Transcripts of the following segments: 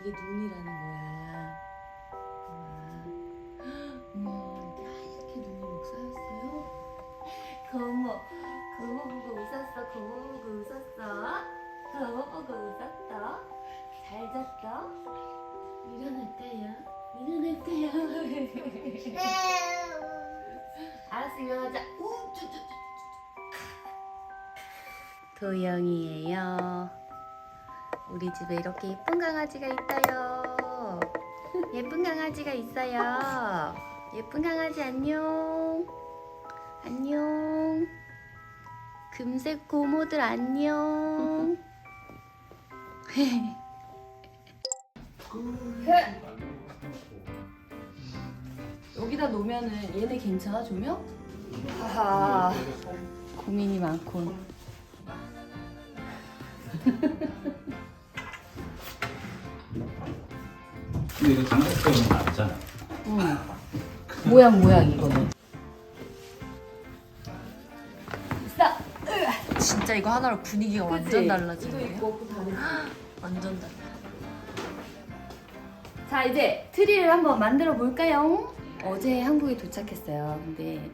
이게 눈이라는 거야. 어머, 이렇게 하얗게 눈이 막 쌓였어요? 고모, 고모 보고 웃었어. 고모 보고 웃었어. 고모 보고 웃었어. 잘 잤어? 일어날까요? 일어날까요? 알았어, 일어나자. 우, 쭈, 쭈, 쭈. 도영이에요. 우리 집에 이렇게 예쁜 강아지가 있어요. 예쁜 강아지가 있어요. 예쁜 강아지 안녕. 안녕. 금색 고모들 안녕. 여기다 놓으면은 얘네 괜찮아 조명? 하하 고민이 많군. 근데 이거 장갑 때문에 낫잖아. 응. 모양 모양 이거는. 싸. 진짜 이거 하나로 분위기가 완전 이거 달라지네. 입고 다르지. 완전 달라. 자 이제 트리를 한번 만들어 볼까요? 어제 한국에 도착했어요. 근데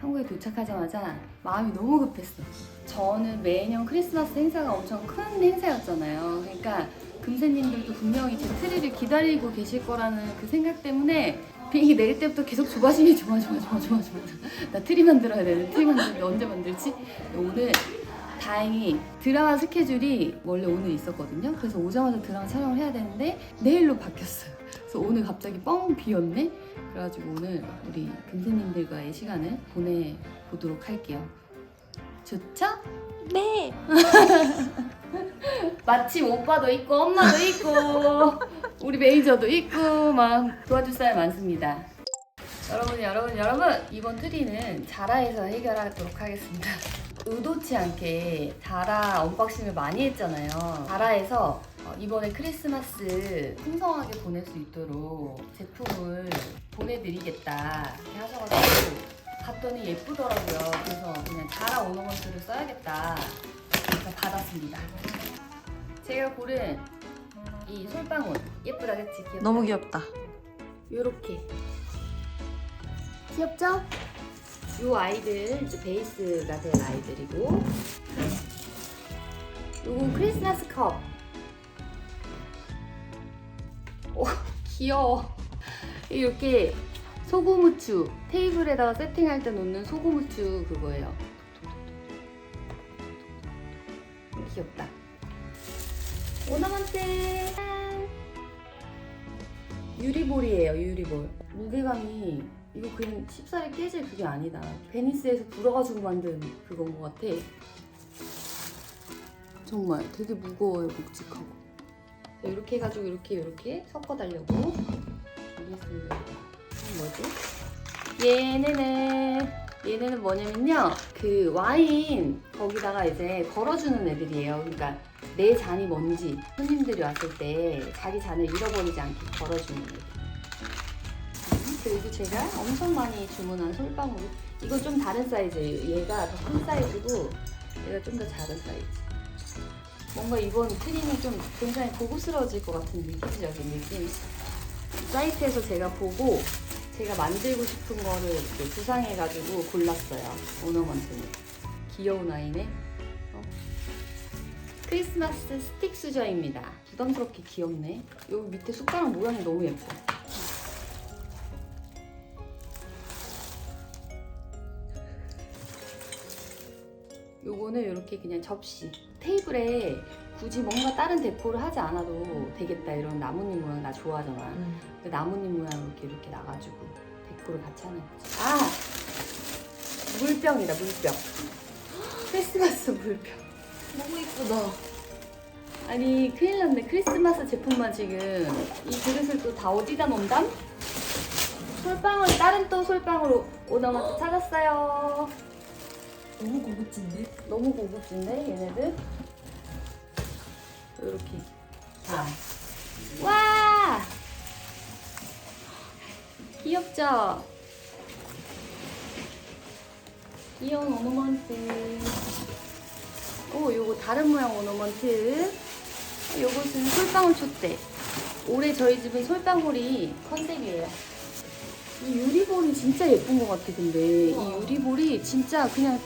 한국에 도착하자마자 마음이 너무 급했어. 저는 매년 크리스마스 행사가 엄청 큰 행사였잖아요. 그러니까 금세님들도 분명히 제 트리를 기다리고 계실 거라는 그 생각 때문에 비행기 내릴 때부터 계속 조바심이 좋아 좋아 좋아 좋아 좋아 나 트리 만들어야 되는데 트리 만들는데 언제 만들지? 오늘 다행히 드라마 스케줄이 원래 오늘 있었거든요. 그래서 오자마자 드라마 촬영을 해야 되는데 내일로 바뀌었어요. 그래서 오늘 갑자기 뻥 비었네. 그래가지고 오늘 우리 금세님들과의 시간을 보내보도록 할게요. 좋죠? 네. 마침 오빠도 있고 엄마도 있고 우리 매니저도 있고 막 도와줄 사람 많습니다. 여러분 여러분 여러분 이번 트리는 자라에서 해결하도록 하겠습니다. 의도치 않게 자라 언박싱을 많이 했잖아요. 자라에서 어, 이번에 크리스마스 풍성하게 보낼 수 있도록 제품을 보내드리겠다 이렇게 하셔가지고 봤더니 예쁘더라고요. 그래서 그냥 자라 오너먼트를 써야겠다. 그래서 받았습니다. 제가 고른 이 솔방울 예쁘다 그치? 귀엽다. 너무 귀엽다. 요렇게 귀엽죠? 요 아이들 이제 베이스가 될 아이들이고 요건 크리스마스 컵 오 귀여워 이렇게 소고무추 테이블에다가 세팅할 때 놓는 소고무추 그거예요 귀엽다. 오너먼트. 짠! 유리볼이에요 유리볼. 무게감이 이거 그냥 쉽사리 깨질 그게 아니다. 베니스에서 불어가지고 만든 그건 것 같아. 정말 되게 무거워요 묵직하고. 이렇게 해가지고 이렇게 이렇게 섞어달라고. 준비했습니다. 뭐지? 얘네는 얘네는 뭐냐면요. 그 와인 거기다가 이제 걸어주는 애들이에요. 그러니까 내 잔이 뭔지. 손님들이 왔을 때 자기 잔을 잃어버리지 않게 걸어주는 애들. 음, 그리고 제가 엄청 많이 주문한 솔방울. 이건 좀 다른 사이즈예요 얘가 더 큰 사이즈고 얘가 좀 더 작은 사이즈. 뭔가 이번 트리는 좀 굉장히 고급스러워질 것 같은 느낌적인 느낌. 사이트에서 제가 보고 제가 만들고 싶은 거를 이렇게 구상해가지고 골랐어요 오너먼트는. 귀여운 아이네. 어. 크리스마스 스틱 수저입니다. 부담스럽게 귀엽네. 여기 밑에 숟가락 모양이 너무 예뻐. 요거는 이렇게 그냥 접시. 테이블에 굳이 뭔가 다른 데코를 하지 않아도 되겠다 이런 나뭇잎 모양 나 좋아하잖아. 그 나뭇잎 모양 이렇게 이렇게 나가지고 데코를 같이 하는 거지. 아! 물병이다 물병. 크리스마스 물병. 너무 이쁘다. 아니 큰일 났네. 크리스마스 제품만 지금 이 그릇을 또 다 어디다 놓담? 솔방울 다른 또 솔방울 오너마트 찾았어요. 너무 고급진데? 너무 고급진데 얘네들 이렇게 자. 와 귀엽죠? 귀여운 오너먼트 오 요거 다른 모양 오너먼트 요것은 솔방울 촛대 올해 저희 집은 솔방울이 컨셉이에요. 이 유리볼이 진짜 예쁜 것 같아, 근데. 이 유리볼이 진짜 그냥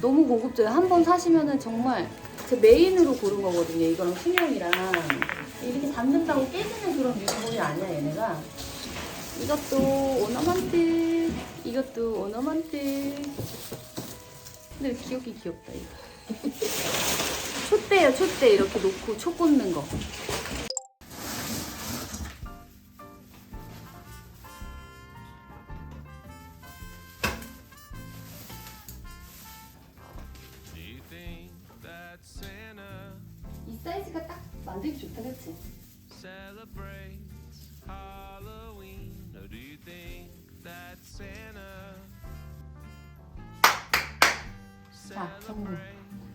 너무 고급져요. 한 번 사시면은 정말 제 메인으로 고른 거거든요. 이거랑 수명이랑. 이렇게 닿는다고 깨지는 그런 유리볼이 아니야, 얘네가. 이것도 오너먼트. 이것도 오너먼트. 근데 귀엽긴 귀엽다, 이거. 촛대요, 촛대. 이렇게 놓고 초 꽂는 거. 사이즈가 딱 만들기 좋다, 그치? celebrates Halloween? Or do you think that Santa 자, 정리.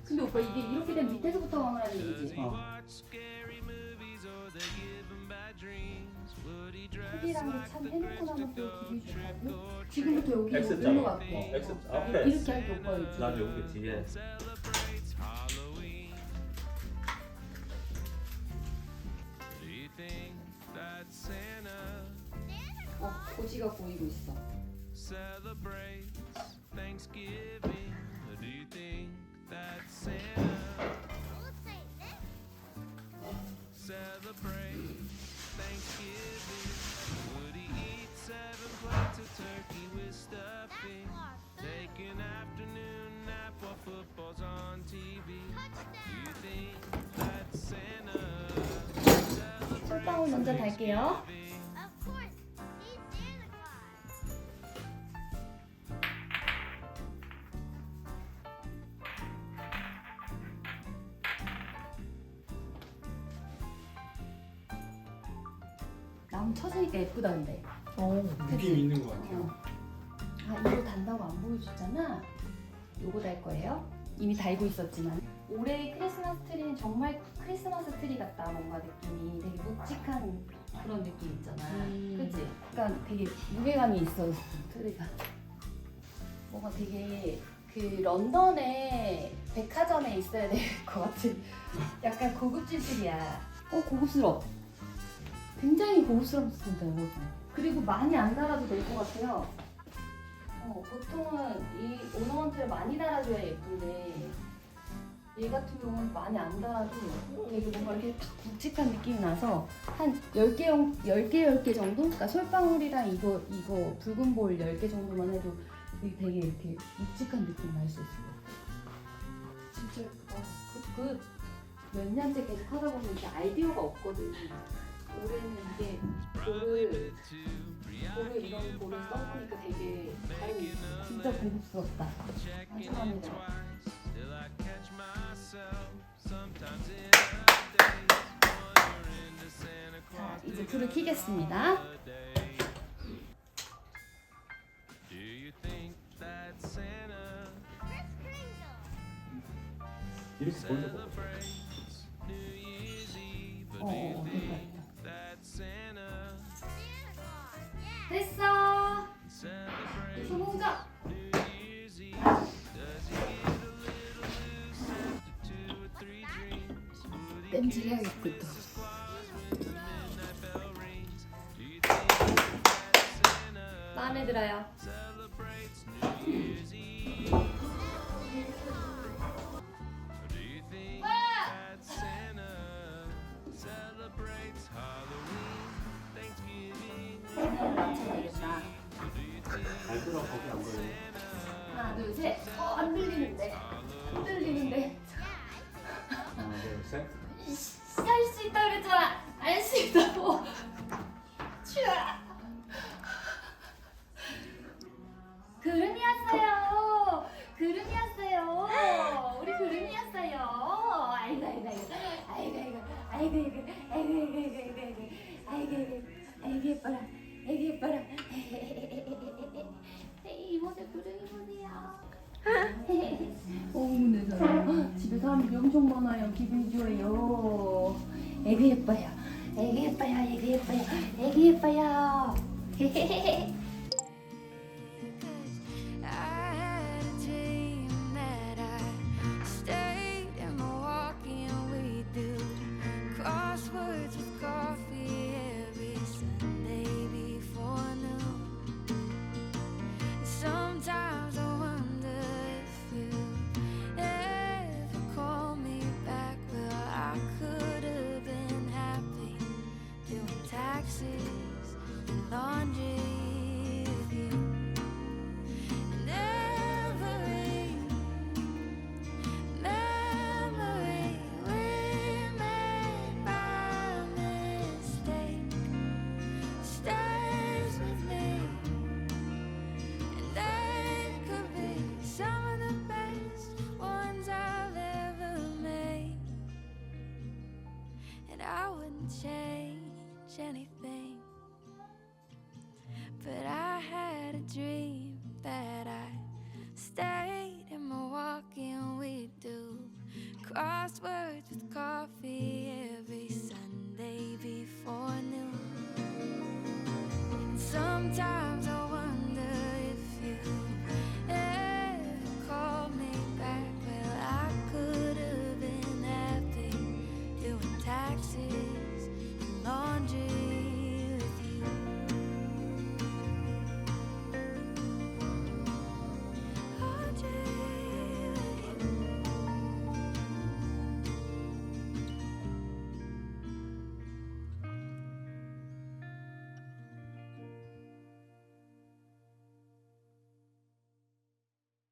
근데 오빠 이게 이렇게 되면 밑에서부터 왕하라는 얘기지? 어. scary movies or they give him bad dreams? Would he dress 흡이랑 like 참 the 해놓고 나면 또 기분이 좋거든? 지금부터 여기 X자로. 올라갈게. 어, X 어, 앞에. 이렇게 할게 오빠. 난 여기 뒤에. 어, 고지가 보이고 있어. celebrates Thanksgiving? Or do you think that Santa celebrates Thanksgiving? Would he eat seven plates of turkey with stuffing? Take an afternoon nap while football's on TV? Do 먼저 달게요. Of course, he's Santa Claus. 나무 쳐지니까 예쁘다 근데. 어. 느낌 있는 것 같아요. 어. 아 이거 단다고 안 보여줬잖아. 요거 달 거예요. 이미 달고 있었지만 올해 크리스마스 트리는 정말 크리스마스 트리 같다 뭔가 느낌이 되게 묵직한 그런 느낌 있잖아. 음. 그치? 그러니까 되게 무게감이 있어 트리가. 뭔가 되게 그 런던의 백화점에 있어야 될 것 같은 약간 고급진 트리야. 어 고급스러워. 굉장히 고급스럽습니다 여러분. 그리고 많이 안 달아도 될 것 같아요. 어, 보통은 이 오너먼트를 많이 달아줘야 예쁜데 얘 같은 경우는 많이 안 달아도 되게 뭔가 이렇게 탁 굵직한 느낌이 나서 한 10개, 10개, 10개 정도? 그러니까 솔방울이랑 이거, 이거 붉은 볼 10개 정도만 해도 이게 되게 이렇게 묵직한 느낌 날 수 있을 것 같아요. 진짜 예쁘다. 그, 그 몇 년째 계속 하다 보면 이게 아이디어가 없거든. 올해는 이게 볼을 볼을 이런 볼을 써보니까 되게 다른 진짜 고급스럽다. 감사합니다. 자, 이제 불을 켜겠습니다. 이렇게 돌려 렌즈 해야겠다 또 마음에 들어요. 들어 거기 안 어, 들리는데. 아이고 이고 아이고 이고 아이고 이고 아이고 이고 아이고 예뻐라 아이고 예뻐라 이모네 구정 이모네야 어머네 사람 집에 사람들이 엄청 많아요 기분 좋아요 아이고 예뻐요 아이고 예뻐요 아이고 예뻐요 아이고 예뻐요 crosswords with coffee